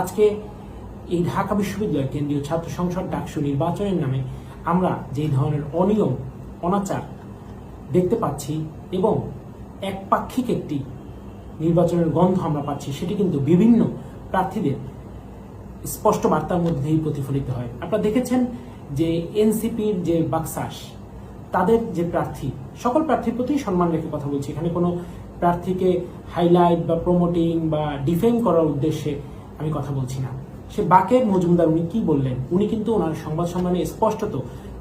আজকে এই ঢাকা বিশ্ববিদ্যালয় কেন্দ্রীয় ছাত্র সংসদ ডাকসু নির্বাচনের নামে আমরা যে ধরনের অনিয়ম, অনাচার দেখতে পাচ্ছি এবং একপাক্ষিক একটি নির্বাচনের গন্ধ আমরা পাচ্ছি, সেটি কিন্তু বিভিন্ন প্রার্থীদের স্পষ্ট বার্তার মধ্যেই প্রতিফলিত হয়। আপনারা দেখেছেন যে এনসিপির যে বাকসাস, তাদের যে প্রার্থী, সকল প্রার্থীর প্রতি সম্মান রেখে কথা বলছি। এখানে কোনো প্রার্থীকে হাইলাইট বা প্রমোটিং বা ডিফেম করার উদ্দেশ্যে আমি কথা বলছি না। সে বাকের মজুমদার উনি কি বললেন? উনি কিন্তু ওনার সংবাদ সম্মেলনে স্পষ্টত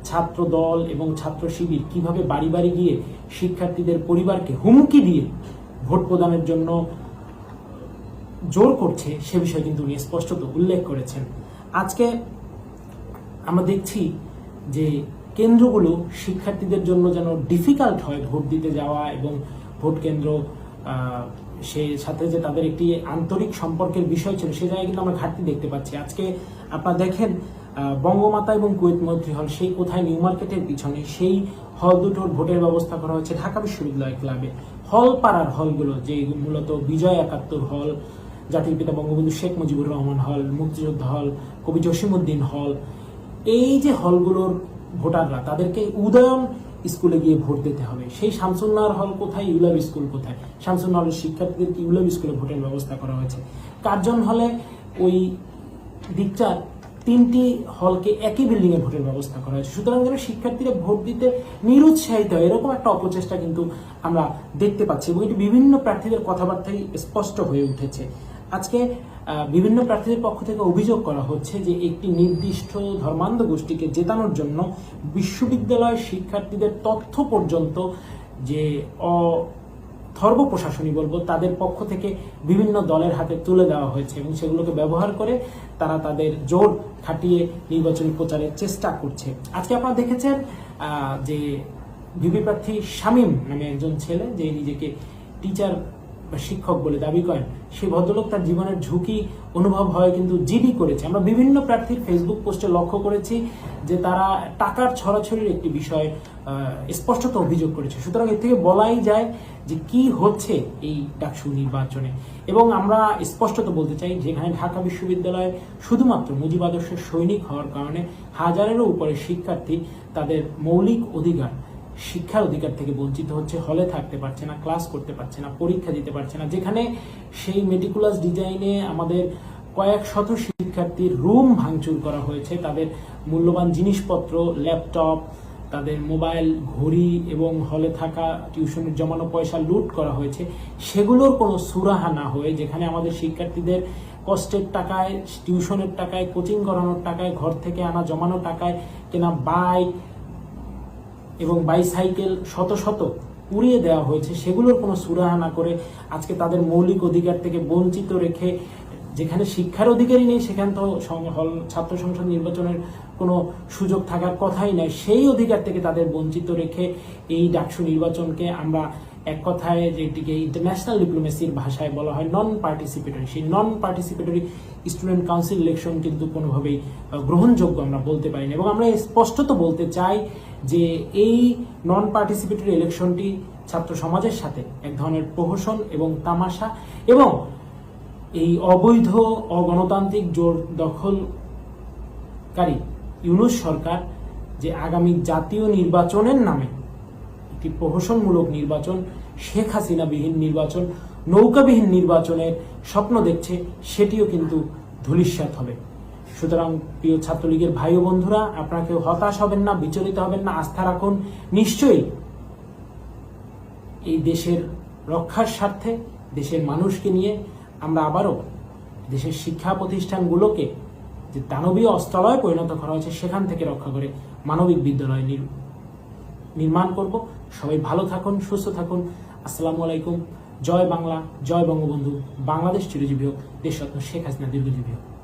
ছাত্র দল এবং ছাত্র শিবির কীভাবে বাড়ি বাড়ি গিয়ে শিক্ষার্থীদের পরিবারকে হুমকি দিয়ে ভোট প্রদানের জন্য জোর করছে, সে বিষয়ে কিন্তু উনি স্পষ্টত উল্লেখ করেছেন। আজকে আমরা দেখছি যে কেন্দ্রগুলো শিক্ষার্থীদের জন্য যেন ডিফিকাল্ট হয় ভোট দিতে যাওয়া এবং ভোট কেন্দ্র সেই সাথে যে তাদের একটি আন্তরিক সম্পর্কের বিষয় ছিল, সে জায়গায় কিন্তু আমরা ঘাটতি দেখতে পাচ্ছি। আজকে আপনারা দেখেন বঙ্গমাতা এবং কুয়েত মৈত্রী হল সেই কোথায় নিউ মার্কেটের পিছনে সেই হল দুটোর ভোটের ব্যবস্থা করা হয়েছে ঢাকা বিশ্ববিদ্যালয় ক্লাবে। হল পাড়ার হলগুলো, যে মূলত বিজয় একাত্তর হল, জাতির পিতা বঙ্গবন্ধু শেখ মুজিবুর রহমান হল, মুক্তিযোদ্ধা হল, কবি জসিমুদ্দিন হল, এই যে হলগুলোর ভোটাররা, তাদেরকে উদয়ন স্কুলে গিয়ে ভোট দিতে হবে। সেই শামসুন্নার হল কোথায়? ইউলাব স্কুল কোথায়? শামসুন্নার হলের শিক্ষার্থীদেরকে ইউলাব স্কুলে ভোটের ব্যবস্থা করা হয়েছে? কার্জন হলে ওই দিকটার তিনটি হলকে একই বিল্ডিং এ ভোটের ব্যবস্থা করা হয়েছে। সুতরাং যেন শিক্ষার্থীরা ভোট দিতে নিরুৎসাহিত হয়, এরকম একটা অপচেষ্টা কিন্তু আমরা দেখতে পাচ্ছি এবং এটি বিভিন্ন প্রার্থীদের কথাবার্তায় স্পষ্ট হয়ে উঠেছে। আজকে বিভিন্ন প্রার্থীদের পক্ষ থেকে অভিযোগ করা হচ্ছে যে একটি নির্দিষ্ট ধর্মান্ধ গোষ্ঠীকে জেতানোর জন্য বিশ্ববিদ্যালয়ের শিক্ষার্থীদের তথ্য পর্যন্ত যে অ- ধর্ম প্রশাসনী বলব, তাদের পক্ষ থেকে বিভিন্ন দলের হাতে তুলে দেওয়া হয়েছে এবং সেগুলোকে ব্যবহার করে তারা তাদের জোর খাটিয়ে নির্বাচনী প্রচারের চেষ্টা করছে। আজকে আপনারা দেখেছেন যে ভিপি প্রার্থী শামীম নামে একজন ছেলে, যে নিজেকে টিচার বা শিক্ষক বলে দাবি করেন, সেই ভদ্রলোক তার জীবনের ঝুঁকি অনুভব হয় কিন্তু জিডি করেছে। আমরা বিভিন্ন প্রার্থীর ফেসবুক পোস্টে লক্ষ্য করেছি যে তারা টাকার ছড়াছড়ির একটি বিষয় স্পষ্টত অভিযোগ করেছে। সুতরাং এর থেকে বলাই যায় যে কি হচ্ছে এই ডাকসু নির্বাচনে। এবং আমরা স্পষ্টত বলতে চাই যেখানে ঢাকা বিশ্ববিদ্যালয়ে শুধুমাত্র মুজিব আদর্শের সৈনিক হওয়ার কারণে হাজারেরও উপরে শিক্ষার্থী তাদের মৌলিক অধিকার শিক্ষার অধিকার থেকে বঞ্চিত হচ্ছে, হলে থাকতে পারছে না ক্লাস করতে পারছে না, পরীক্ষা দিতে পারছে না। যেখানে সেই মেটিকুলাস ডিজাইনে আমাদের কয়েক শত শিক্ষার্থীর রুম ভাঙচুর করা হয়েছে। তাদের মূল্যবান জিনিসপত্র ল্যাপটপ তাদের মোবাইল ঘড়ি এবং হলে থাকা টিউশনের জমানো পয়সা লুট করা হয়েছে। সেগুলোর কোনো সুরাহা না হয়ে যেখানে আমাদের শিক্ষার্থীদের কষ্টের টাকায় টিউশনের টাকায় কোচিং করানোর টাকায়, ঘর থেকে আনা জমানো টাকায় কেনা বাইক এবং বাইসাইকেল শত শত উড়িয়ে দেওয়া হয়েছে, সেগুলোর কোনো সুরাহা না করে আজকে তাদের মৌলিক অধিকার থেকে বঞ্চিত রেখে যেখানে শিক্ষার অধিকারই নেই, সেখান তো হল, ছাত্র সংসদ নির্বাচনের কোনো সুযোগ থাকার কথাই নাই। সেই অধিকার থেকে তাদের বঞ্চিত রেখে এই ডাকসু নির্বাচনকে আমরা এক কথায় যেটিকে ইন্টারন্যাশনাল ডিপ্লোমেসির ভাষায় বলা হয় নন পার্টিসিপেটরি সেই non participatory student council election কিন্তু কোনোভাবেই গ্রহণযোগ্য আমরা বলতে পারি না। এবং আমরা স্পষ্টত বলতে চাই যে এই নন পার্টিসিপেটরি ইলেকশনটি ছাত্র সমাজের সাথে এক ধরনের প্রহসন এবং তামাশা এবং এই অবৈধ, অগণতান্ত্রিক জোর দখলকারী ইউনুস সরকার যে আগামী জাতীয় নির্বাচনের নামে একটি প্রহসনমূলক নির্বাচন, শেখ হাসিনাবিহীন নির্বাচন, নৌকাবিহীন নির্বাচনের স্বপ্ন দেখছে, সেটিও কিন্তু ধূলিস্যাৎ হবে। সুতরাং প্রিয় ছাত্রলীগের ভাই ও বন্ধুরা, আপনারা কেউ হতাশ হবেন না, বিচলিত হবেন না, আস্থা রাখুন। নিশ্চয়ই এই দেশের রক্ষার স্বার্থে, দেশের মানুষকে নিয়ে আমরা আবারও দেশের শিক্ষা প্রতিষ্ঠানগুলোকে যে দানবীয় অস্ত্রালয়ে পরিণত করা হয়েছে, সেখান থেকে রক্ষা করে মানবিক বিদ্যালয় নির- নির্মাণ করব। সবাই ভালো থাকুন, সুস্থ থাকুন। আসসালামু আলাইকুম। জয় বাংলা, জয় বঙ্গবন্ধু। বাংলাদেশ চিরজীবী হোক দেশরত্ন শেখ হাসিনা দীর্ঘজীবী হোক।